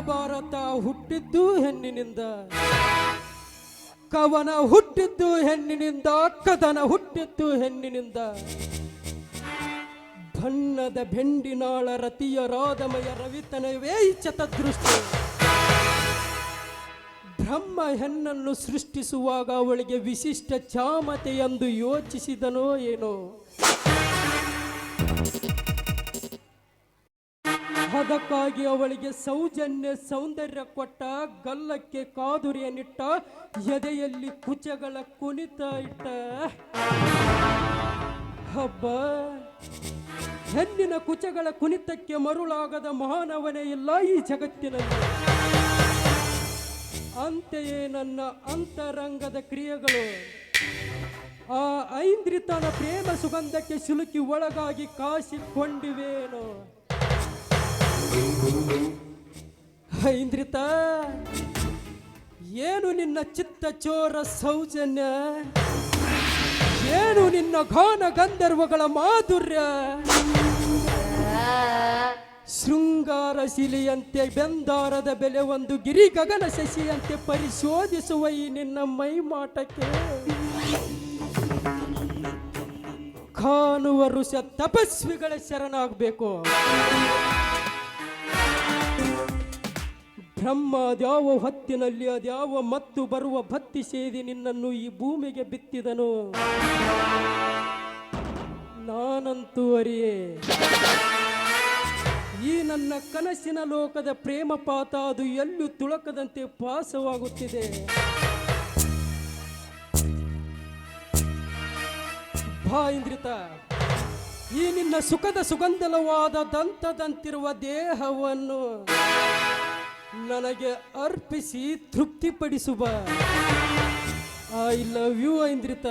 ಮಹಾಭಾರತ ಹುಟ್ಟಿದ್ದು ಹೆಣ್ಣಿನಿಂದ. ಕವನ ಹುಟ್ಟಿದ್ದು ಹೆಣ್ಣಿನಿಂದ, ಕದನ ಹುಟ್ಟಿದ್ದು ಹೆಣ್ಣಿನಿಂದ. ಬಣ್ಣದ ಬೆಂಡಿನಾಳ ರತಿಯ ರಾಧಮಯ ರವಿತನವೇ ಇಚ್ಛತ ದೃಷ್ಟಿ ಬ್ರಹ್ಮ ಹೆಣ್ಣನ್ನು ಸೃಷ್ಟಿಸುವಾಗ ಅವಳಿಗೆ ವಿಶಿಷ್ಟ ಚಾಮತೆ ಎಂದು ಯೋಚಿಸಿದನೋ ಏನೋ. ಅದಕ್ಕಾಗಿ ಅವಳಿಗೆ ಸೌಜನ್ಯ ಸೌಂದರ್ಯ ಕೊಟ್ಟ, ಗಲ್ಲಕ್ಕೆ ಕಾದುರಿಯನ್ನಿಟ್ಟ, ಎದೆಯಲ್ಲಿ ಕುಚಗಳ ಕುಣಿತ ಇಟ್ಟ. ಹಬ್ಬ ಹೆಣ್ಣಿನ ಕುಚಗಳ ಕುಣಿತಕ್ಕೆ ಮರುಳಾಗದ ಮಹಾನವನೇ ಇಲ್ಲ ಈ ಜಗತ್ತಿನಲ್ಲಿ. ಅಂತೆಯೇ ನನ್ನ ಅಂತರಂಗದ ಕ್ರಿಯೆಗಳು. ಆ ಐಂದ್ರಿತನ ಪ್ರೇಮ ಸುಗಂಧಕ್ಕೆ ಸಿಲುಕಿ ಒಳಗಾಗಿ ಕಾಸಿಕೊಂಡಿವೇನೋ. ಐಂದ್ರಿತ ಏನು ನಿನ್ನ ಚಿತ್ತ ಚೋರ ಸೌಜನ್ಯ? ಏನು ನಿನ್ನ ಘಾನ ಗಂಧರ್ವಗಳ ಮಾಧುರ್ಯ? ಶೃಂಗಾರ ಶಿಲೆಯಂತೆ ಬೆಂದಾರದ ಬೆಲೆ ಒಂದು ಗಿರಿ ಗಗನ ಶಶಿಯಂತೆ ಪರಿಶೋಧಿಸುವ ಈ ನಿನ್ನ ಮೈಮಾಟಕ್ಕೆ ಕಾಣುವ ಋಷ ತಪಸ್ವಿಗಳ ಶರಣಾಗಬೇಕು. ಬ್ರಹ್ಮ ಅದ್ಯಾವ ಹೊತ್ತಿನಲ್ಲಿ ಅದ್ಯಾವ ಮತ್ತು ಬರುವ ಭತ್ತಿ ಸೇದಿ ನಿನ್ನನ್ನು ಈ ಭೂಮಿಗೆ ಬಿತ್ತಿದನು. ನಾನಂತೂ ಅರಿಯೇ, ಈ ನನ್ನ ಕನಸಿನ ಲೋಕದ ಪ್ರೇಮ ಪಾತ ಅದು ಎಲ್ಲೂ ತುಳಕದಂತೆ ಪಾಸವಾಗುತ್ತಿದೆ. ಭಾ ಇಂದ್ರಿತ, ಈ ನಿನ್ನ ಸುಖದ ಸುಗಂಧಲವಾದ ದಂತದಂತಿರುವ ದೇಹವನ್ನು ನನಗೆ ಅರ್ಪಿಸಿ ತೃಪ್ತಿಪಡಿಸುವ. I love you Aindrita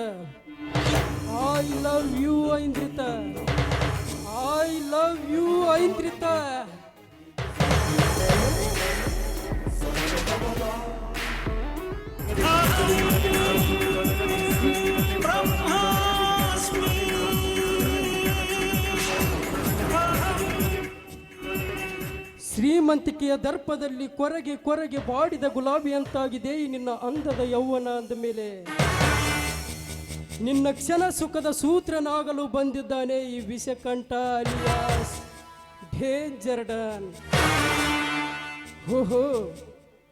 I love you Aindrita I love you Aindrita ಶ್ರೀಮಂತಿಕೆಯ ದರ್ಪದಲ್ಲಿ ಕೊರಗೆ ಕೊರಗೆ ಬಾಡಿದ ಗುಲಾಬಿ ಅಂತಾಗಿದೆ. ಈ ನಿನ್ನ ಅಂಧದ ಯೌವನ ಅಂದ ಮೇಲೆ ನಿನ್ನ ಕ್ಷಣ ಸುಖದ ಸೂತ್ರನಾಗಲು ಬಂದಿದ್ದಾನೆ ಈ ವಿಷಕಂಠ ಅಲಿಯಾಸ್. ಡೇಂಜರ್ ಓಹೋ,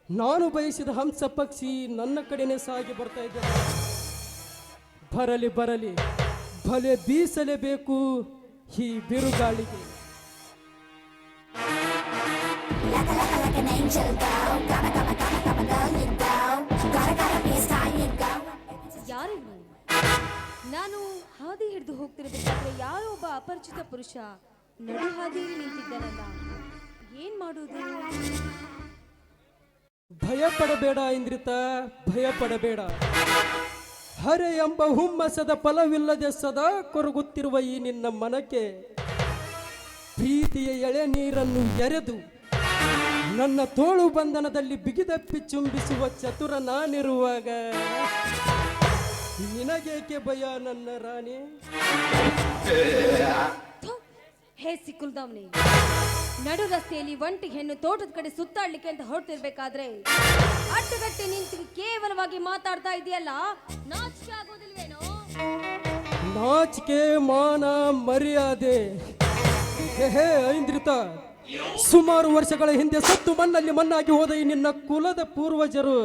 ನಾನು ಬಯಸಿದ ಹಂಸ ಪಕ್ಷಿ ನನ್ನ ಕಡೆನೇ ಸಾಗಿ ಬರ್ತಾ ಇದ್ದ ಬರಲಿ ಬರಲಿ ಬಲೆ ಬೀಸಲೇಬೇಕು ಈ ಬಿರುಗಾಳಿಗೆ. ನಾನು ಹಾದಿ ಹಿಡಿದು ಯಾರೋ ಒಬ್ಬ ಅಪರಿಚಿತ ಪುರುಷ ಹಾದಿಯಲ್ಲಿ ಭಯ ಪಡಬೇಡ ಇಂದ್ರಿತ ಭಯ ಪಡಬೇಡ ಹರೆ ಎಂಬ ಹುಮ್ಮಸದ ಫಲವಿಲ್ಲದೆ ಸದಾ ಕೊರಗುತ್ತಿರುವ ಈ ನಿನ್ನ ಮನಕ್ಕೆ ಪ್ರೀತಿಯ ಎಳೆ ನೀರನ್ನು ಎರೆದು ನನ್ನ ತೋಳು ಬಂಧನದಲ್ಲಿ ಬಿಗಿದಪ್ಪಿ ಚುಂಬಿಸುವ ಚತುರ ನಾನಿರುವಾಗ ನಿನಗೇಕೆ ಭಯ ನನ್ನ ರಾಣಿ? ಹೇ ಸಿಕ್ಕುಲ್ದವ್ನಿ. ನಡು ರಸ್ತೆಯಲ್ಲಿ ಒಂಟಿ ಹೆಣ್ಣು ತೋಟದ ಕಡೆ ಸುತ್ತಾಡ್ಲಿಕ್ಕೆ ಅಂತ ಹೊರಟಿರ್ಬೇಕಾದ್ರೆ ಅಡ್ಡಗಟ್ಟಿ ನಿಂತು ಕೇವಲವಾಗಿ ಮಾತಾಡ್ತಾ ಇದೆಯಲ್ಲ ನಾಚಿಕೆ ಆಗೋದಿಲ್ವೇನೋ? ನಾಚಿಕೆ ಮಾನ ಮರ್ಯಾದೆ. ಹೇ ಹೇ ಐಂದ್ರಿತ. ಸುಮಾರು ವರ್ಷಗಳ ಹಿಂದೆ ಸತ್ತು ಮಣ್ಣಲ್ಲಿ ಮಣ್ಣಾಗಿ ಹೋದ ಈ ನಿನ್ನ ಕುಲದ ಪೂರ್ವಜರು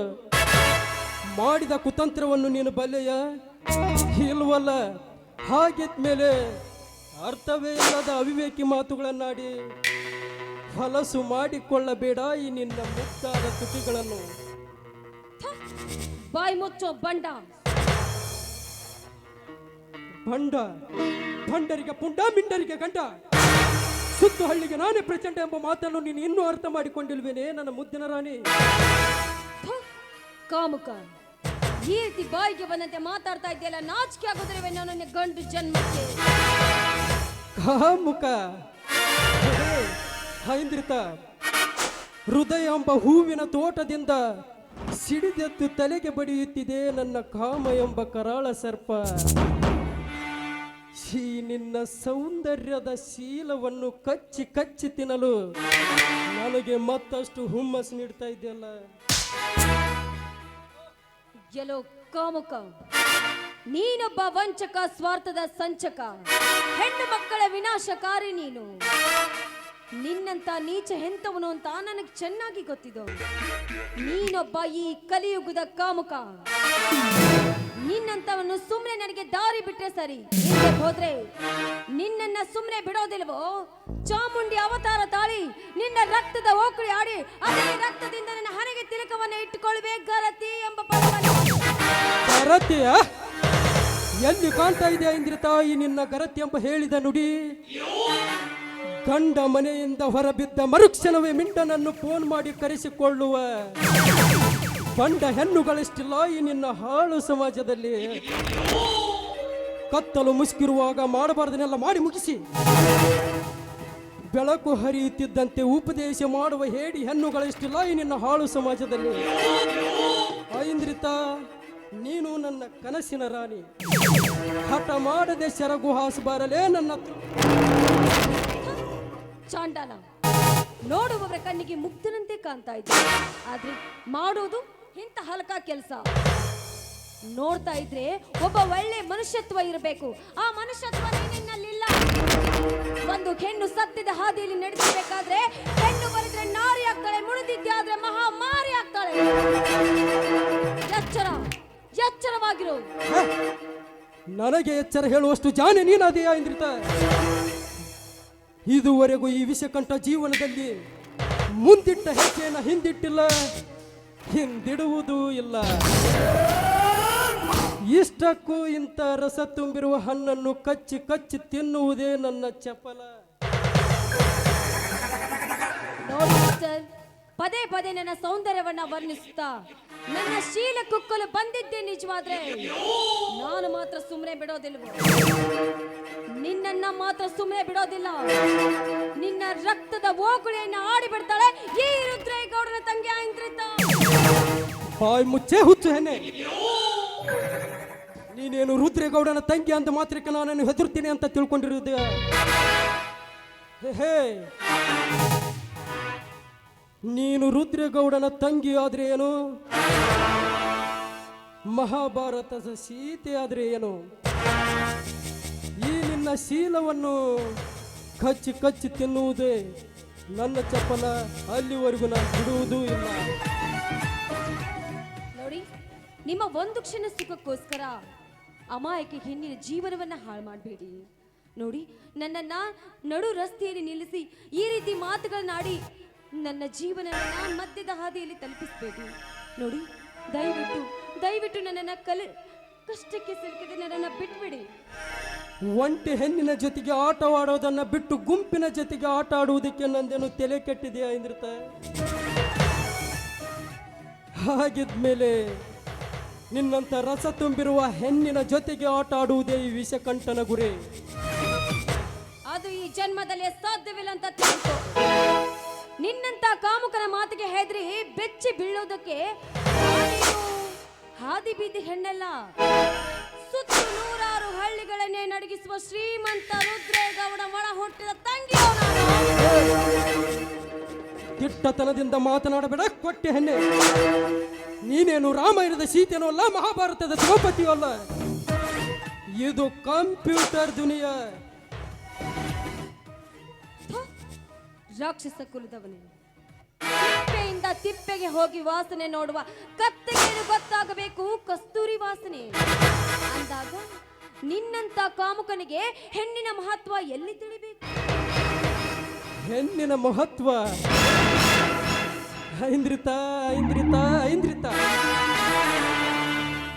ಮಾಡಿದ ಕುತಂತ್ರವನ್ನು ನೀನು ಬಲ್ಲೆಯ? ಇಲ್ವಲ್ಲ. ಹಾಗಿದ್ಮೇಲೆ ಅರ್ಥವೇ ಇಲ್ಲದ ಅವಿವೇಕಿ ಮಾತುಗಳನ್ನಾಡಿ ಹಲಸು ಮಾಡಿಕೊಳ್ಳಬೇಡ ಈ ನಿನ್ನ ಮುಕ್ತಾದ ತುಟಿಗಳನ್ನು. ಬಾಯಿ ಮುಚ್ಚೋ ಬಂಡ. ಬಂಡ. ಬಂಡರಿಗೆ ಪುಂಡ ಮಿಂಡರಿಗೆ ಗಂಡ. ಸುತ್ತು ಹಳ್ಳಿಗೆ ನಾನೇ ಪ್ರಚಂಡ ಎಂಬ ಮಾತನ್ನು ನೀನು ಇನ್ನೂ ಅರ್ಥ ಮಾಡಿಕೊಂಡಿಲ್ವೇನೆ ನನ್ನ ಮುದ್ದಿನ ರಾಣಿ? ಥು, ಕಾಮುಕ ಈ ರೀತಿ ಬಾಯಿಗೆ ಬಂದಂತೆ ಮಾತಾಡ್ತಾ ಇದೆಯಲ್ಲ ನಾಚಿಕೆ ಆಗೋದ್ರೆ ನನ್ನ ಗಂಡು ಜನ್ಮಕ್ಕೆ? ಕಾಮುಕ. ಹೇ, ಹೈಂದ್ರಿತ ಹೃದಯ ಎಂಬ ಹೂವಿನ ತೋಟದಿಂದ ಸಿಡಿದೆದ್ದು ತಲೆಗೆ ಬಡಿಯುತ್ತಿದೆ ನನ್ನ ಕಾಮ ಎಂಬ ಕರಾಳ ಸರ್ಪ. ಈ ನಿನ್ನ ಸೌಂದರ್ಯದ ಶೀಲವನ್ನು ಕಚ್ಚಿ ಕಚ್ಚಿ ತಿನ್ನಲು ನನಗೆ ಮತ್ತಷ್ಟು ಹುಮ್ಮಸ್ ನೀಡ್ತಾ ಇದೆಯಲ್ಲ ಗೆಲೋ ಕಾಮುಕ. ನೀನೊಬ್ಬ ವಂಚಕ, ಸ್ವಾರ್ಥದ ಸಂಚಕ. ಹೆಣ್ಣು ಮಕ್ಕಳ ವಿನಾಶಕಾರಿ ನೀನು. ನಿನ್ನಂತ ನೀಚ ಹೆಂತವನು ಅಂತ ನನಗೆ ಚೆನ್ನಾಗಿ ಗೊತ್ತಿದ್ದು ನೀನೊಬ್ಬ ಈ ಕಲಿಯುಗದ ಕಾಮುಕ. ನಿನ್ನಂತವನು ಸುಮ್ಮನೆ ನನಗೆ ದಾರಿ ಬಿಟ್ರೆ ಸರಿ. ಹಿಂದೆ ಹೋದ್ರೆ ನಿನ್ನನ್ನ ಸುಮ್ಮನೆ ಬಿಡೋದಿಲ್ವೋ? ಚಾಮುಂಡಿ ಅವತಾರ ತಾಳಿ ನಿನ್ನ ರಕ್ತದ ಓಕಳಿ ಆಡಿ ಅದೇ ರಕ್ತದಿಂದ ನನ್ನ ಹಣೆಗೆ ತಿಲಕವನ್ನು ಇಟ್ಟುಕೊಳ್ಬೇಕು ಗರತಿ ಎಂಬ ಪದವನ್ನು ಗರತಿಯ ಎಲ್ಲಿ ಕಾಣ್ತಾ ಇದೆ ಇಂದ್ರ ತಾಯಿ ನಿನ್ನ ಗರತಿ ಎಂಬ ಹೇಳಿದ ನುಡಿ? ಗಂಡ ಮನೆಯಿಂದ ಹೊರಬಿದ್ದ ಮರುಕ್ಷಣವೇ ಮಿಂಡನನ್ನು ಫೋನ್ ಮಾಡಿ ಕರೆಸಿಕೊಳ್ಳುವ ಬಂಡ ಹೆಣ್ಣುಗಳಿಷ್ಟಿಲ್ಲ, ಈ ನಿನ್ನ ಹಾಳು ಸಮಾಜದಲ್ಲಿ. ಕತ್ತಲು ಮುಸುಕಿರುವಾಗ ಮಾಡಬಾರ್ದನ್ನೆಲ್ಲ ಮಾಡಿ ಮುಗಿಸಿ. ಬೆಳಕು ಹರಿಯುತ್ತಿದ್ದಂತೆ ಉಪದೇಶ ಮಾಡುವ ಹೇಡಿ ಹೆಣ್ಣುಗಳಿಷ್ಟಿಲ್ಲ, ಈ ನಿನ್ನ ಹಾಳು ಸಮಾಜದಲ್ಲಿ. ಐಂದ್ರಿತ, ನೀನು ನನ್ನ ಕನಸಿನ ರಾಣಿ. ಹಠ ಮಾಡದೆ ಸೆರಗು ಹಾಸಬಾರಲೇ ನನ್ನ. ಚಾಂಡಾಲ, ನೋಡುವವರ ಕಣ್ಣಿಗೆ ಮುಗ್ಧನಂತೆ ಕಾಣ್ತಾ ಇದ್ದೆ. ಆದ್ರೆ ಮಾಡೋದು ಇಂಥ ಹಲಕ ಕೆಲಸ. ನೋಡ್ತಾ ಇದ್ರೆ ಒಬ್ಬ ಒಳ್ಳೆ ಮನುಷ್ಯತ್ವ ಇರಬೇಕು. ಆ ಮನುಷ್ಯತ್ವ ನಿನ್ನಲ್ಲಿಲ್ಲ ಒಂದು ಹೆಣ್ಣು ಸತ್ತಿದ ಹಾದಿಯಲ್ಲಿ ನಡೆಸಬೇಕಾದ್ರೆ ಹೆಣ್ಣು ಬರೆದ್ರೆ ನಾರಿ ಆಗ್ತಾಳೆ ಮುಳಿದಿದ್ದಾದ್ರೆ ಮಹಾ ಮಾರಿ ಆಗ್ತಾಳೆ. ಎಚ್ಚರ, ಎಚ್ಚರವಾಗಿರು. ನನಗೆ ಎಚ್ಚರ ಹೇಳುವಷ್ಟು ಜಾನೆ ನೀನಾದೆಯಾ ಎಂದಿರ್ತ ಇದುವರೆಗೂ ಈ ವಿಷಕಂಠ ಜೀವನದಲ್ಲಿ ಮುಂದಿಟ್ಟ ಹೆಜ್ಜೆಯನ್ನು ಹಿಂದಿಟ್ಟಿಲ್ಲ. ಹಿಂದಿಡುವುದೂ ಇಲ್ಲ. ಇಷ್ಟಕ್ಕೂ ಇಂಥ ರಸ ತುಂಬಿರುವ ಹಣ್ಣನ್ನು ಕಚ್ಚಿ ಕಚ್ಚಿ ತಿನ್ನುವುದೇ ನನ್ನ ಚಪಲ. ಪದೇ ಪದೇ ನನ್ನ ಸೌಂದರ್ಯವನ್ನ ವರ್ಣಿಸುತ್ತಾ. ನನ್ನ ಶೀಲ ಕುಕ್ಕಲು ಬಂದಿದ್ದೆ ನಿಜವಾದ್ರೆ. ನಾನು ಮಾತ್ರ ಸುಮ್ಮನೆ ಬಿಡೋದಿಲ್ಲ ನಿನ್ನನ್ನ ಮಾತ್ರ ಸುಮ್ಮನೆ ಬಿಡೋದಿಲ್ಲ. ನಿನ್ನ ರಕ್ತದ ಓಕುಳಿಯನ್ನ ಆಡಿ ಬಿಡ್ತಾಳೆ ಈ ರುದ್ರೇಗೌಡನ ತಂಗಿ ಆಯ್ತ ಬಾಯ್ ಮುಚ್ಚೆ ಹುಚ್ಚು ಹೆಣ್ಣೆ. ನೀನೇನು ರುದ್ರೇಗೌಡನ ತಂಗಿ ಅಂತ ಮಾತ್ರಕ್ಕೆ ನಾನು ಹೆದರ್ತೀನಿ ಅಂತ ತಿಳ್ಕೊಂಡಿರೋದು ಹೇ, ಹೇ. ನೀನು ರುದ್ರಗೌಡನ ತಂಗಿ ಆದ್ರೆ ಏನು? ಮಹಾಭಾರತದ ಸೀತೆ ಆದ್ರೆ ಏನು? ಈ ನಿನ್ನ ಶೀಲವನ್ನು ಕಚ್ಚಿ ಕಚ್ಚಿ ತಿನ್ನುವುದೇ ನನ್ನ ಚಪ್ಪಲ, ಅಲ್ಲಿವರೆಗೂ ನಾನು ಬಿಡುವುದೂ ಇಲ್ಲ. ನೋಡಿ, ನಿಮ್ಮ ಒಂದು ಕ್ಷಣ ಸುಖಕ್ಕೋಸ್ಕರ ಅಮಾಯಕ ಹೆಣ್ಣಿನ ಜೀವನವನ್ನ ಹಾಳು ಮಾಡಬೇಡಿ. ನೋಡಿ ನನ್ನನ್ನ ನಡು ರಸ್ತೆಯಲ್ಲಿ ನಿಲ್ಲಿಸಿ ಈ ರೀತಿ ಮಾತುಗಳನ್ನಾಡಿ ನನ್ನ ಜೀವನ ಮಧ್ಯದ ಹಾದಿಯಲ್ಲಿ ತಲುಪಿಸ್ಬೇಕು. ನೋಡಿ ದಯವಿಟ್ಟು ದಯವಿಟ್ಟು ನನ್ನನ್ನ ಕಲಿ ಕಷ್ಟಕ್ಕೆ ಸಿಲುಕಿದೆ ನನ್ನನ್ನು ಬಿಟ್ಬಿಡಿ. ಒಂಟಿ ಹೆಣ್ಣಿನ ಜೊತೆಗೆ ಆಟವಾಡೋದನ್ನ ಬಿಟ್ಟು ಗುಂಪಿನ ಜೊತೆಗೆ ಆಟ ಆಡುವುದಕ್ಕೆ ನಂದೇನು ತಲೆ ಕೆಟ್ಟಿದೆಯಾ ಇಂದ್ರತ? ಹಾಗಿದ್ಮೇಲೆ ನಿನ್ನಂತ ರಸ ತುಂಬಿರುವ ಹೆಣ್ಣಿನ ಜೊತೆಗೆ ಆಟ ಆಡುವುದೇ ಈ ವಿಷಕಂಠನ ಗುರಿ. ಅದು ಈ ಜನ್ಮದಲ್ಲಿ ಸಾಧ್ಯವಿಲ್ಲ ಅಂತ ತಿಳಿತು ನಿನ್ನಂತ ಕಾಮುಕನ ಮಾತಿಗೆ ಹೆದ್ರಿ ಬೆಚ್ಚಿ ಬೀಳೋದಕ್ಕೆ ಹಾದಿ ಬೀದಿ ಹೆಣ್ಣೆಲ್ಲ. ಸುತ್ತು ನೂರಾರು ಹಳ್ಳಿಗಳನ್ನೇ ನಡಗಿಸುವ ಶ್ರೀಮಂತ ರುದ್ರೇಗೌಡ ಒಳ ಹುಟ್ಟಿದ ತಂಗಿ ದಿಟ್ಟತನದಿಂದ ಮಾತನಾಡಬೇಡ ಕೊಟ್ಟೆ ಹೆಣ್ಣೆ. ನೀನೇನು ರಾಮಾಯಣದ ಸೀತೆನೂ ಅಲ್ಲ, ಮಹಾಭಾರತದ ದ್ರೌಪದಿಯೂ ಅಲ್ಲ. ಇದು ಕಂಪ್ಯೂಟರ್ ದುನಿಯಾ. ರಾಕ್ಷಸ ಕುಲದವನೇ ತಿಪ್ಪೆಯಿಂದ ತಿಪ್ಪೆಗೆ ಹೋಗಿ ವಾಸನೆ ನೋಡುವ ಕತ್ತೆಗೇನು ಗೊತ್ತಾಗಬೇಕು, ಕಸ್ತೂರಿ ವಾಸನೆ. ಅಂದಾಗ ನಿನ್ನಂತ ಕಾಮುಕನಿಗೆ ಹೆಣ್ಣಿನ ಮಹತ್ವ ಎಲ್ಲಿ ತಿಳಿಬೇಕು? ಹೆಣ್ಣಿನ ಮಹತ್ವ? ಐಂದ್ರಿತ ಐಂದ್ರಿತ ಐಂದ್ರಿತ.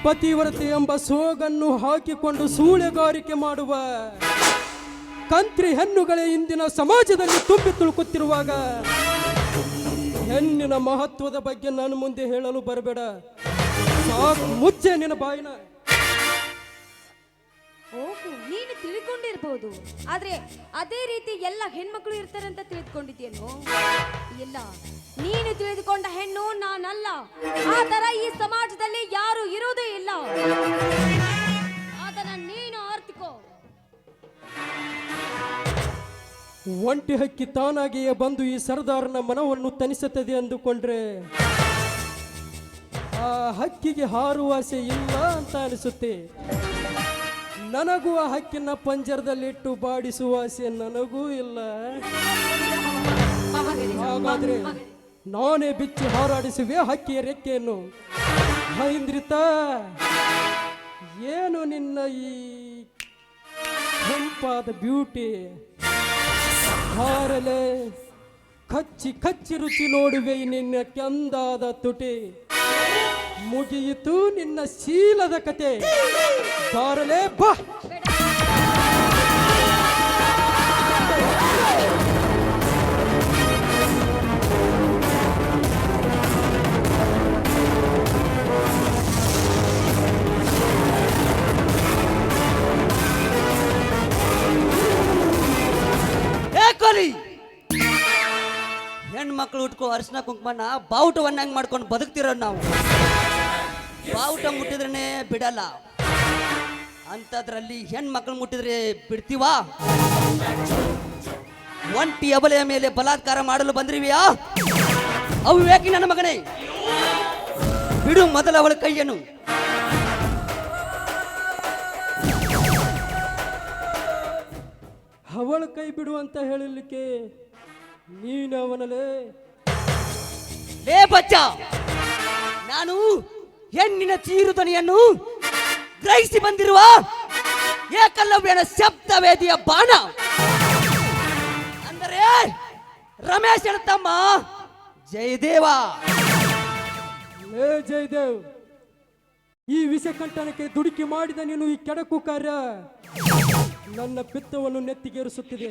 ಪತಿವ್ರತೆ ಎಂಬ ಸೋಗನ್ನು ಹಾಕಿಕೊಂಡು ಸೂಳೆಗಾರಿಕೆ ಮಾಡುವ ಕಂತ್ರಿ ಹೆಣ್ಣುಗಳೇ ಇಂದಿನ ಸಮಾಜದಲ್ಲಿ ತುಂಬಿ ತುಳುಕುತ್ತಿರುವಾಗ ಹೆಣ್ಣಿನ ಮಹತ್ವದ ಬಗ್ಗೆ ನಾನು ಮುಂದೆ ಹೇಳಲು ಬರಬೇಡ. ಮುಚ್ಚೆ ನಿನ್ನ ಬಾಯಿನ. ಓಹೋ, ನೀನು ತಿಳ್ಕೊಂಡಿರ್ಬಹುದು ಆದ್ರೆ ಅದೇ ರೀತಿ ಎಲ್ಲ ಹೆಣ್ಮಕ್ಳು ಇರ್ತಾರೆ ಅಂತ ತಿಳಿದುಕೊಂಡಿದ್ದೇನು? ಇಲ್ಲ, ನೀನು ತಿಳಿದುಕೊಂಡ ಹೆಣ್ಣು ನಾನಲ್ಲ. ಆ ತರ ಈ ಸಮಾಜದಲ್ಲಿ ಯಾರು ಇರೋದೇ ಇಲ್ಲ. ಒಂಟಿ ಹಕ್ಕಿ ತಾನಾಗಿಯೇ ಬಂದು ಈ ಸರ್ದಾರನ ಮನವನ್ನು ತನಿಸುತ್ತದೆ ಅಂದುಕೊಂಡ್ರೆ ಆ ಹಕ್ಕಿಗೆ ಹಾರುವ ಆಸೆ ಇಲ್ಲ ಅಂತ ಅನಿಸುತ್ತೆ. ನನಗೂ ಆ ಹಕ್ಕಿನ ಪಂಜರದಲ್ಲಿಟ್ಟು ಬಾಡಿಸುವ ಆಸೆ ನನಗೂ ಇಲ್ಲ. ಹಾಗಾದ್ರೆ ನಾನೇ ಬಿಚ್ಚಿ ಹಾರಾಡಿಸುವೆ ಹಕ್ಕಿಯ ರೆಕ್ಕೆಯನ್ನು. ಮಹೇಂದ್ರಿತ, ಏನು ನಿನ್ನ ಈ ಕೆಂಪಾದ ಬ್ಯೂಟಿ? ಹಾರಲೆ. ಕಚ್ಚಿ ಕಚ್ಚಿ ರುಚಿ ನೋಡುವೆ ನಿನ್ನ ಕೆಂದಾದ ತುಟಿ. ಮುಗಿಯಿತು ನಿನ್ನ ಶೀಲದ ಕತೆ. ಧಾರಲೆ ಬಾ. ಅರಿಶಿನ ಕುಂಕುಮನ ಬಾವುಟವನ್ನಾಗಿ ಮಾಡ್ಕೊಂಡು ಬದುಕ್ತಿರೋ ನಾವು? ಬಾವುಟ ಮುಟ್ಟಿದ್ರೆ ಬಿಡಲ್ಲ. ಅಂಥದ್ರಲ್ಲಿ ಹೆಣ್ಮಕ್ಳು ಮುಟ್ಟಿದ್ರೆ ಬಿಡ್ತೀವಾ? ಒಂಟಿ ಅಬಲೆಯ ಮೇಲೆ ಬಲಾತ್ಕಾರ ಮಾಡಲು ಬಂದ್ರಿವಿಯಾ? ಅವು ಯಾಕೆ ನನ್ನ ಮಗನೇ, ಬಿಡು ಮೊದಲ ಅವಳ ಕೈಯನ್ನು. ಅವಳ ಕೈ ಬಿಡು ಅಂತ ಹೇಳಲಿಕ್ಕೆ ನೀನು ಅವನಲ್ಲೇ ಲೇ ಬಚ್ಚ! ನಾನು ಹೆಣ್ಣಿನ ಚೀರುದನಿಯನ್ನು ಗ್ರಹಿಸಿ ಬಂದಿರುವ ಏಕಲವ್ಯನ ಶಬ್ದವೇದಿಯ ಬಾಣ. ಅಂದರೆ ರಮೇಶನ ತಮ್ಮ ಜಯದೇವ. ಲೇ ಜಯದೇವ್, ಈ ವಿಷಕಂಠನಕ್ಕೆ ದುಡುಕಿ ಮಾಡಿದ ನೀನು ಈ ಕೆಡಕು ಕಾರ್ಯ ನನ್ನ ಪಿತ್ತವನ್ನು ನೆತ್ತಿಗೇರಿಸುತ್ತಿದೆ.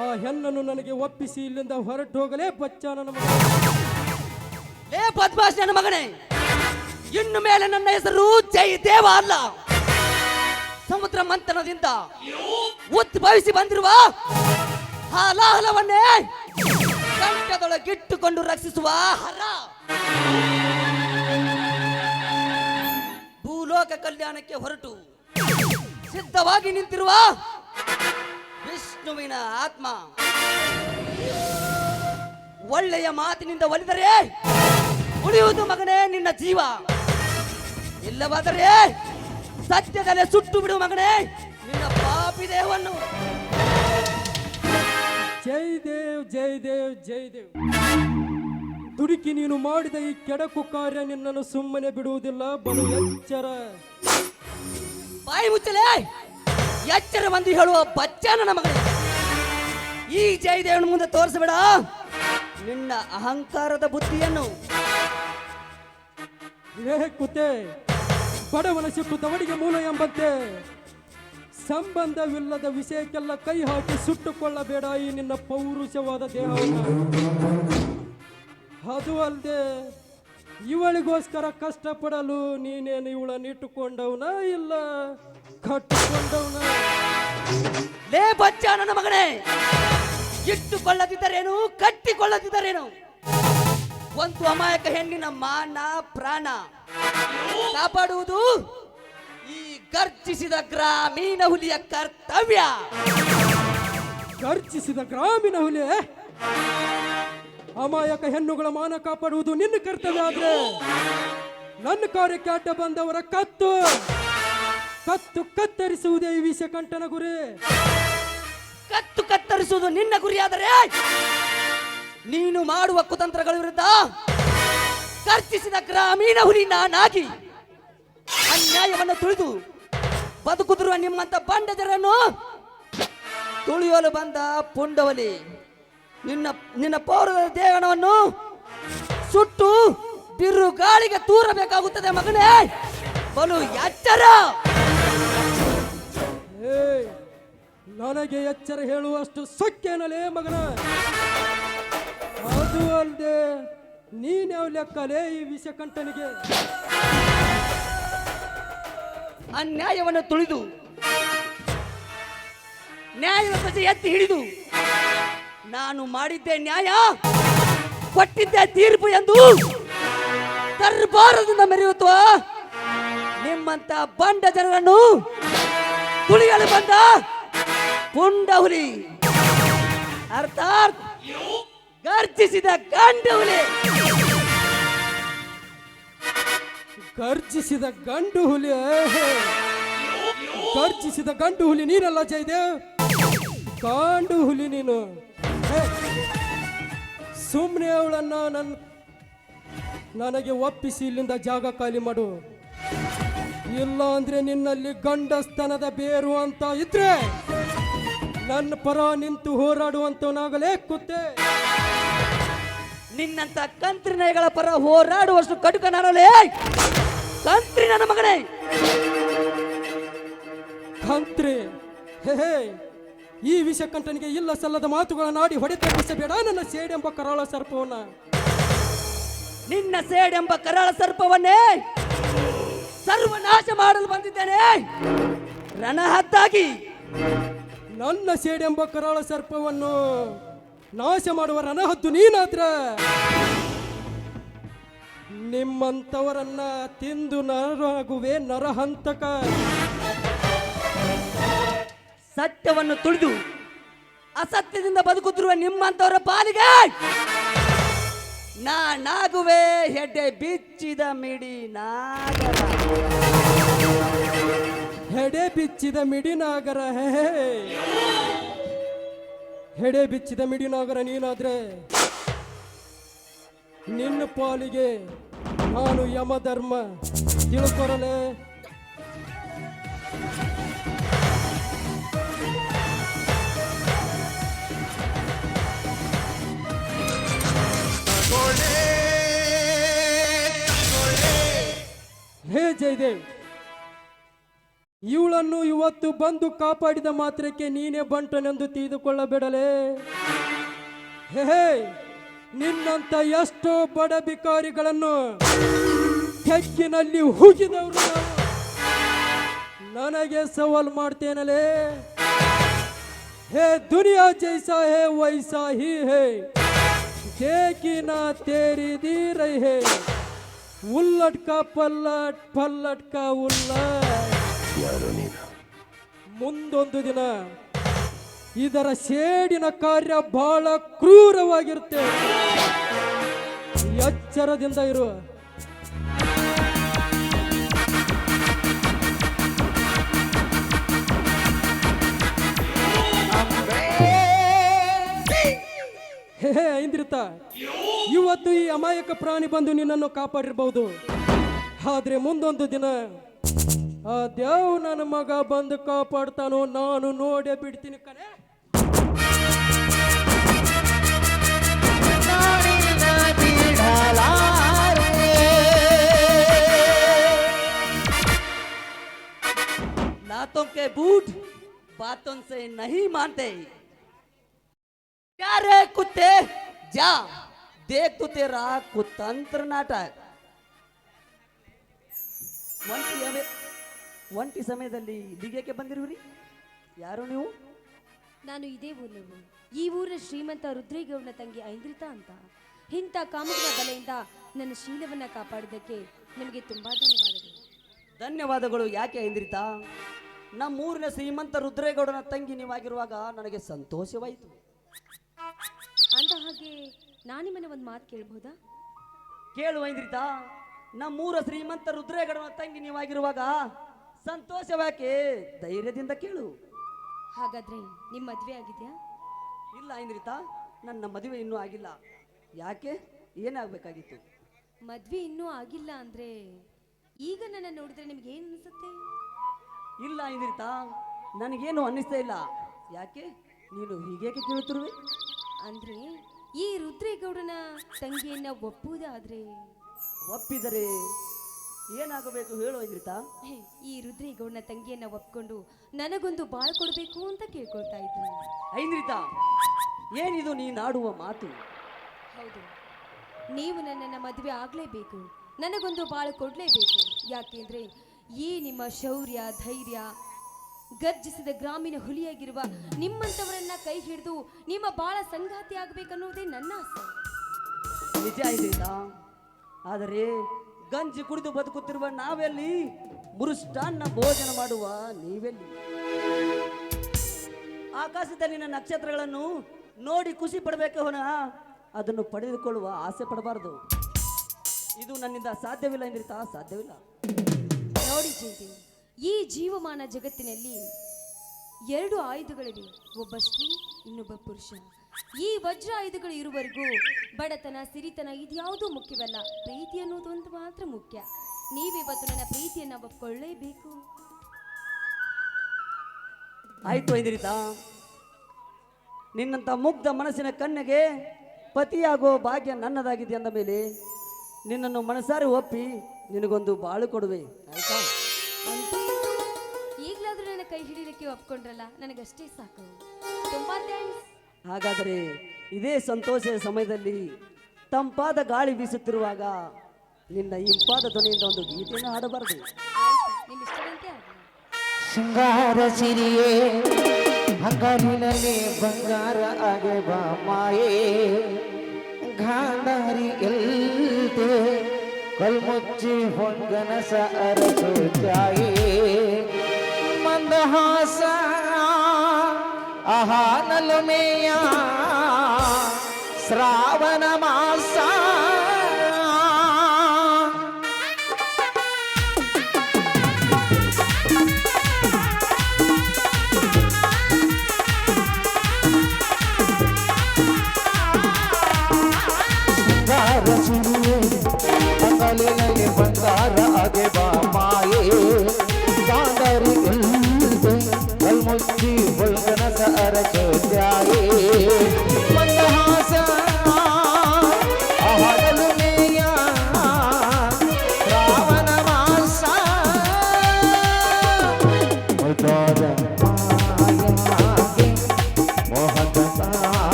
ಆ ಹೆಣ್ಣನ್ನು ನನಗೆ ಒಪ್ಪಿಸಿ, ಇಲ್ಲಿಂದ ಹೊರಟು ಹೋಗಲೇ ಬಚ್ಚ ನನ್ನ ಮಗ. ಲೇ ಮಗನೇ, ಇನ್ನು ಮೇಲೆ ನನ್ನ ಹೆಸರು ಜೈ ದೇವ ಅಲ್ಲ. ಸಮುದ್ರ ಮಂಥನದಿಂದ ಉದ್ಭವಿಸಿ ಬಂದಿರುವ ಹಾಲಾಹಲವನ್ನೇ ಕಂಠದೊಳಗಿಟ್ಟುಕೊಂಡು ರಕ್ಷಿಸುವ ಹರ. ಭೂಲೋಕ ಕಲ್ಯಾಣಕ್ಕೆ ಹೊರಟು, ಸಿದ್ಧವಾಗಿ ನಿಂತಿರುವ ವಿಷ್ಣುವಿನ ಆತ್ಮ. ಒಳ್ಳೆಯ ಮಾತಿನಿಂದ ಒಲಿದರೆ ಉಳಿಯುವುದು ಮಗನೇ ನಿನ್ನ ಜೀವ. ಇಲ್ಲವಾದರೆ ಸತ್ಯದಲ್ಲೇ ಸುಟ್ಟು ಬಿಡು ಮಗನೇ ನಿನ್ನ ಪಾಪಿ ದೇಹವನ್ನು. ಜಯದೇವ್ ಜೈ ದೇವ್. ದುಡುಕಿ ನೀನು ಮಾಡಿದ ಈ ಕೆಡಕು ಕಾರ್ಯ ನಿನ್ನನ್ನು ಸುಮ್ಮನೆ ಬಿಡುವುದಿಲ್ಲ ಬಲು ಎಚ್ಚರ. ಬಾಯಿ ಮುಚ್ಚಲೇ. ಎಚ್ಚರ ಬಂದು ಹೇಳುವ ಬಚ್ಚನ ನನ್ನ ಮಗನೇ ಈ ಜಯದೇವನ ಮುಂದೆ ತೋರಿಸಬೇಡ. ನಿನ್ನ ಅಹಂಕಾರದ ಬುದ್ಧಿಯನ್ನು. ಕುತೆ, ಬಡವನ ಸಿಕ್ಕು ತವಡಿಗೆ ಮೂಲ ಎಂಬಂತೆ. ಸಂಬಂಧವಿಲ್ಲದ ವಿಷಯಕ್ಕೆಲ್ಲ ಕೈ ಹಾಕಿ ಸುಟ್ಟುಕೊಳ್ಳಬೇಡ ಈ ನಿನ್ನ ಪೌರುಷವಾದ ದೇಹವನ್ನು. ಅದು ಅಲ್ಲದೆ ಇವಳಿಗೋಸ್ಕರ ಕಷ್ಟಪಡಲು ನೀನೇನು ಇವಳನ್ನು ಇಟ್ಟುಕೊಂಡವನ ಇಲ್ಲ? ಕಟ್ಟಿಕೊಂಡವನ. ಲೇ ಬಚ್ಚ ನನ್ನ ಮಗನೇ, ಇಟ್ಟುಕೊಳ್ಳದಿದ್ದರೇನು, ಕಟ್ಟಿಕೊಳ್ಳದಿದ್ದರೇನು? ಒಂದು ಅಮಾಯಕ ಹೆಣ್ಣಿನ ಮಾನ, ಪ್ರಾಣ ಕಾಪಾಡುವುದು ಈ ಗರ್ಜಿಸಿದ ಗ್ರಾಮೀಣ ಹುಲಿಯ ಕರ್ತವ್ಯ. ಗರ್ಜಿಸಿದ ಗ್ರಾಮೀಣ ಹುಲಿ ಅಮಾಯಕ ಹೆಣ್ಣುಗಳ ಮಾನ ಕಾಪಾಡುವುದು ನಿನ್ನ ಕರ್ತವ್ಯ ಆದ್ರೆ. ನನ್ನ ಕಾರ್ಯಕ್ಕೆ ಅಡ್ಡ ಬಂದವರ ಕತ್ತು. ಕತ್ತು ಕತ್ತರಿಸುವುದೇ ಈ ವಿಷಕಂಠನ ಗುರಿ. ಕತ್ತು ಕತ್ತರಿಸುವುದು ನಿನ್ನ ಗುರಿಯಾದರೆ ನೀನು ಮಾಡುವ ಕುತಂತ್ರಗಳ ವಿರುದ್ಧ ಕರ್ತಿಸಿದ ಗ್ರಾಮೀಣ ಹುಲಿ ನಾನಾಗಿ ಅನ್ಯಾಯವನ್ನು ತುಳಿದು ಬದುಕುದಿರುವ ನಿಮ್ಮಂತ ಬಂಡಜರನ್ನು ತುಳಿಯಲು ಬಂದ ಪುಂಡವಲಿ, ನಿನ್ನ ನಿನ್ನ ಪೌರದ ದೇಹಣವನ್ನು ಸುಟ್ಟು ಬಿರುಗಾಳಿಗೆ ತೂರಬೇಕಾಗುತ್ತದೆ ಮಗನೇ ಬಲು ಎಚ್ಚರ. ಏ ನನಗೆ ಎಚ್ಚರ ಹೇಳುವಷ್ಟು ಸೊಕ್ಕೇನಲೇ ಮಗನ. ಅದು ಅಲ್ಲದೆ ನೀನ್ಯಾವ ಲೆಕ್ಕಲೇ ಈ ವಿಷಕಂಠನಿಗೆ? ಅನ್ಯಾಯವನ್ನು ತುಳಿದು, ನ್ಯಾಯದ ಧ್ವಜ ಎತ್ತಿ ಹಿಡಿದು, ನಾನು ಮಾಡಿದ್ದೆ ನ್ಯಾಯ, ಕೊಟ್ಟಿದ್ದೆ ತೀರ್ಪು ಎಂದು ದರ್ಬಾರದಿಂದ ಮೆರೆಯುತ್ತ ನಿಮ್ಮಂತ ಬಂಡ ಜನರನ್ನು ತುಳಿಯಲು ಬಂದ? ಪುಂಡಹುಲಿ ಅರ್ಥಾತ್ ಗರ್ಜಿಸಿದ ಗಂಡುಹುಲಿ ಗರ್ಜಿಸಿದ ಗಂಡು ಹುಲಿ. ಗರ್ಜಿಸಿದ ಗಂಡು ಹುಲಿ ನೀನಲ್ಲ ಜಯದೇವ್? ಗಂಡು ಹುಲಿ ನೀನು. ಸುಮ್ಮನೆ ಅವಳನ್ನ ನನ್ನ ನನಗೆ ಒಪ್ಪಿಸಿ ಇಲ್ಲಿಂದ ಜಾಗ ಖಾಲಿ ಮಾಡು. ಇಲ್ಲ ಅಂದ್ರೆ ನಿನ್ನಲ್ಲಿ ಗಂಡಸ್ತನದ ಬೇರು ಅಂತ ಇದ್ರೆ ನನ್ನ ಪರ ನಿಂತು ಹೋರಾಡುವಂತವನಾಗಲೇ ಕೂತೆ. ನಿನ್ನಂತ ಕಂತ್ರಿ ನಾಯಿಗಳ ಪರ ಹೋರಾಡುವಷ್ಟು ಕಟುಕ ನಾನಲೇ ಕಂತ್ರಿ ನನ್ನ ಮಗನೇ. ಕಂತ್ರಿ ಹೇ ಹೇ ಈ ವಿಷಕಂಠನಿಗೆ ಇಲ್ಲ ಸಲ್ಲದ ಮಾತುಗಳನ್ನಾಡಿ ಹೊಡೆತಪ್ಪಿಸಬೇಡ ನನ್ನ ಸೇಡೆಂಬ ಕರಾಳ ಸರ್ಪವನ್ನ. ನಿನ್ನ ಸೇಡೆಂಬ ಕರಾಳ ಸರ್ಪವನ್ನೇ. ಸರ್ವನಾಶ ಮಾಡಲು ಬಂದಿದ್ದೇನೆ. ರಣಹದ್ದಾಗಿ ನನ್ನ ಸೇಡೆಂಬ ಕರಾಳ ಸರ್ಪವನ್ನು ನಾಶ ಮಾಡುವ ರಣಹದ್ದು ನೀನಾದ್ರ. ನಿಮ್ಮಂಥವರನ್ನ ತಿಂದು ನರಗುವೆ ನರಹಂತಕ. ಸತ್ಯವನ್ನು ತುಳಿದು ಅಸತ್ಯದಿಂದ ಬದುಕುತ್ತಿರುವ ನಿಮ್ಮಂತವರ ಪಾಲಿಗೆ. ನಾನಾಗುವೆ ಹೆಡ್ಡೆ ಬಿಚ್ಚಿದ ಮಿಡಿ ನಾಗರ ಹೆಡೆ ಬಿಚ್ಚಿದ ಮಿಡಿ ನಾಗರ ಹೇ. ಹೆಡೆ ಬಿಚ್ಚಿದ ಮಿಡಿ ನಾಗರ ನೀನಾದ್ರೆ ನಿನ್ನ ಪಾಲಿಗೆ ನಾನು ಯಮಧರ್ಮ ತಿಳ್ಕೊರಲೆ ಪರಿಚಯ ಇವಳನ್ನು ಇವತ್ತು ಬಂದು ಕಾಪಾಡಿದ ಮಾತ್ರಕ್ಕೆ ನೀನೇ ಬಂಟನೆಂದು ತಿಳಿದುಕೊಳ್ಳಬೇಡಲೇ? ಹೇ ನಿನ್ನಂತ ಎಷ್ಟೋ ಬಡ ಬಿಕಾರಿಗಳನ್ನು ಕೆಕ್ಕಿನಲ್ಲಿ ಹುಗಿದವರು ನನಗೆ ಸವಾಲ್ ಮಾಡ್ತೇನಲೇ? ಹೇ, ದುನಿಯಾ ಜೈಸಾ ಹೇ, ವೈಸಾ ಹಿ ಹೇ ಕೇಕಿನ ತೇರಿದೀರೈ ಹೇ. ಉಲ್ಲಟ್ಕ ಪಲ್ಲಟ್ ಪಲ್ಲಟ್ಕ ಉಲ್ಲ ಮುಂದೊಂದು ದಿನ ಇದರ ಸೇಡಿನ ಕಾರ್ಯ ಬಹಳ ಕ್ರೂರವಾಗಿರುತ್ತೆ. ಎಚ್ಚರದಿಂದ ಇರುವ ಹೇ ಹೇ, ಐಂದ್ರಿತ ಇವತ್ತು ಈ ಅಮಾಯಕ ಪ್ರಾಣಿ ಬಂದು ನಿನ್ನನ್ನು ಕಾಪಾಡಿರ್ಬಹುದು ಆದ್ರೆ ಮುಂದೊಂದು ದಿನ ಆ ದೇವ್ ನನ್ನ ಮಗ ಬಂದು ಕಾಪಾಡ್ತಾನೋ ನಾನು ನೋಡೇ ಬಿಡ್ತೀನಿ ಕಣೆ नातों के बूट बातों से नहीं मानते ಯಾರೇ ಕುತ್ತೆ ಜಾ ದೇಕ್ ತುತೇರ ಕುತಂತ್ರ ನಾಟ. ಒಂಟಿ ಒಂಟಿ ಸಮಯದಲ್ಲಿ ದಿಗಕ್ಕೆ ಬಂದಿರುವಿರಿ? ಯಾರು ನೀವು? ನಾನು ಇದೇ ಊರಿನವರು ಈ ಊರಿನ ಶ್ರೀಮಂತ ರುದ್ರೇಗೌಡನ ತಂಗಿ ಐಂದ್ರಿತಾ ಅಂತ. ಇಂಥ ಕಾಮಗಳ ಬಲೆಯಿಂದ ನನ್ನ ಶೀಲವನ್ನು ಕಾಪಾಡಿದ್ದಕ್ಕೆ ನಿಮಗೆ ತುಂಬ ಧನ್ಯವಾದಗಳು. ಧನ್ಯವಾದಗಳು ಯಾಕೆ ಐಂದ್ರಿತಾ? ನಮ್ಮೂರಿನ ಶ್ರೀಮಂತ ರುದ್ರೇಗೌಡನ ತಂಗಿ ನೀವಾಗಿರುವಾಗ ನನಗೆ ಸಂತೋಷವಾಯಿತು. ಅಂದ ಹಾಗೆ ನಾನು ನಿಮ್ಮನ್ನ ಒಂದು ಮಾತು ಕೇಳ್ಬೋದಾ? ಕೇಳು ಐಂದ್ರಿತಾ ನಮ್ಮೂರ ಶ್ರೀಮಂತ ರುದ್ರೇಗಡ ತಂಗಿ ನೀವಾಗಿರುವಾಗ ಸಂತೋಷವಾಕೆ ಧೈರ್ಯದಿಂದ ಕೇಳು. ಹಾಗಾದ್ರೆ ನಿಮ್ಮ ಮದುವೆ ಆಗಿದೆಯಾ? ಇಲ್ಲ ಐಂದ್ರಿತಾ ನನ್ನ ಮದುವೆ ಇನ್ನೂ ಆಗಿಲ್ಲ. ಯಾಕೆ? ಏನಾಗಬೇಕಾಗಿತ್ತು? ಮದ್ವೆ ಇನ್ನೂ ಆಗಿಲ್ಲ ಅಂದ್ರೆ ಈಗ ನನ್ನ ನೋಡಿದ್ರೆ ನಿಮ್ಗೆ ಏನ್ ಅನ್ಸುತ್ತೆ? ಇಲ್ಲ ಐಂದ್ರಿತಾ ನನಗೇನು ಅನ್ನಿಸ್ತಾ ಇಲ್ಲ. ಯಾಕೆ? ನೀನು ಹೀಗೇಕೆ ಕೇಳುತ್ತಿರುವೆ? ಅಂದ್ರೆ ಈ ರುದ್ರೇಗೌಡನ ತಂಗಿಯನ್ನ ಒಪ್ಪುವುದಾದ್ರೆ? ಒಪ್ಪಿದರೆ ಏನಾಗಬೇಕು ಹೇಳು ಐಂದ್ರಿತಾ ಹೇ, ಈ ರುದ್ರೇಗೌಡನ ತಂಗಿಯನ್ನ ಒಪ್ಕೊಂಡು ನನಗೊಂದು ಬಾಳ್ ಕೊಡಬೇಕು ಅಂತ ಕೇಳ್ಕೊಳ್ತಾ ಇದ್ದೀನಿ. ಐಂದ್ರಿತಾ ಏನಿದು ನೀನಾಡುವ ಮಾತು? ಹೌದು ನೀವು ನನ್ನನ್ನು ಮದುವೆ ಆಗಲೇಬೇಕು. ನನಗೊಂದು ಬಾಳು ಕೊಡಲೇಬೇಕು. ಯಾಕೆಂದ್ರೆ ಈ ನಿಮ್ಮ ಶೌರ್ಯ ಧೈರ್ಯ ಗರ್ಜಿಸಿದ ಗ್ರಾಮೀಣ ಹುಲಿಯಾಗಿರುವ ನಿಮ್ಮಂತವರನ್ನ ಕೈ ಹಿಡಿದು ನಿಮ್ಮ ಬಾಳ ಸಂಗಾತಿ ಆಗ್ಬೇಕನ್ನುವುದೇ ನನ್ನ ಆಸೆ. ನಿಜ ಇದೀಗ ಆದರೆ ಗಂಜಿ ಕುಡಿದು ಬದುಕುತ್ತಿರುವ ನಾವೆಲ್ಲಿ? ಮುರುಷ್ಟಾನ್ನ ಭೋಜನ ಮಾಡುವ ನೀವೆಲ್ಲಿ? ಆಕಾಶದಲ್ಲಿನ ನಕ್ಷತ್ರಗಳನ್ನು ನೋಡಿ ಖುಷಿ ಪಡಬೇಕು ಹೊನ ಅದನ್ನು ಪಡೆದುಕೊಳ್ಳುವ ಆಸೆ ಪಡಬಾರದು. ಇದು ನನ್ನಿಂದ ಸಾಧ್ಯವಿಲ್ಲ ಎಂದಿರ್ತಾ? ಸಾಧ್ಯವಿಲ್ಲ. ನೋಡಿ ಚಿಂತೆ ಈ ಜೀವಮಾನ ಜಗತ್ತಿನಲ್ಲಿ ಎರಡು ಆಯುಧಗಳಿವೆ. ಒಬ್ಬ ಸ್ತ್ರೀ ಇನ್ನೊಬ್ಬ ಪುರುಷ. ಈ ವಜ್ರ ಆಯುಧಗಳು ಇರುವವರೆಗೂ ಬಡತನ ಸಿರಿತನ ಇದ್ಯಾವುದೂ ಮುಖ್ಯವಲ್ಲ. ಪ್ರೀತಿ ಅನ್ನೋದು ಒಂದು ಮಾತ್ರ ಮುಖ್ಯ. ನೀವಿವತ್ತು ನನ್ನ ಪ್ರೀತಿಯನ್ನು ಒಪ್ಕೊಳ್ಳೇಬೇಕು. ಆಯ್ತು ಐಂದ್ರಿತ ನಿನ್ನಂಥ ಮುಗ್ಧ ಮನಸ್ಸಿನ ಕಣ್ಣಿಗೆ ಪತಿಯಾಗೋ ಭಾಗ್ಯ ನನ್ನದಾಗಿದೆ ಅಂದ ಮೇಲೆ ನಿನ್ನನ್ನು ಮನಸಾರಿ ಒಪ್ಪಿ ನಿನಗೊಂದು ಬಾಳು ಕೊಡುವೆ. ಆಯ್ತಾ? ಕೈ ಹಿಡಿಲಿಕ್ಕೆ ಒಪ್ಕೊಂಡ್ರಲ್ಲ ನನಗಷ್ಟೇ ಸಾಕು. ತುಂಬಾ ಥ್ಯಾಂಕ್ಸ್ ಹಾಗಾದರೆ ಇದೇ ಸಂತೋಷದ ಸಮಯದಲ್ಲಿ ತಂಪಾದ ಗಾಳಿ ಬೀಸುತ್ತಿರುವಾಗ ನಿನ್ನ ಇಂಪಾದ ಧ್ವನಿಯಿಂದ ಒಂದು ಗೀತೆಯನ್ನು ಹಾಡಬಾರದು. ಆಯ್ತು ನಿಮ್ಮ ಇಷ್ಟದಂತೆ ಆಗಲಿ ಶೃಂಗಾರ ಸಿರಿಯೇ ಹಗಲಿನಲ್ಲಿ ಬಂಗಾರ ಆಗೆ ಬಾ ಮಾಯೇ. ಗಾಂಧಾರಿ ಎಲ್ತೆ ಕಲ್ಮುಚ್ಚಿ ಹೊಂಗನಸ ಅರಸು ಚಾಯೇ प्रहास अहानलुमेया श्रावणमास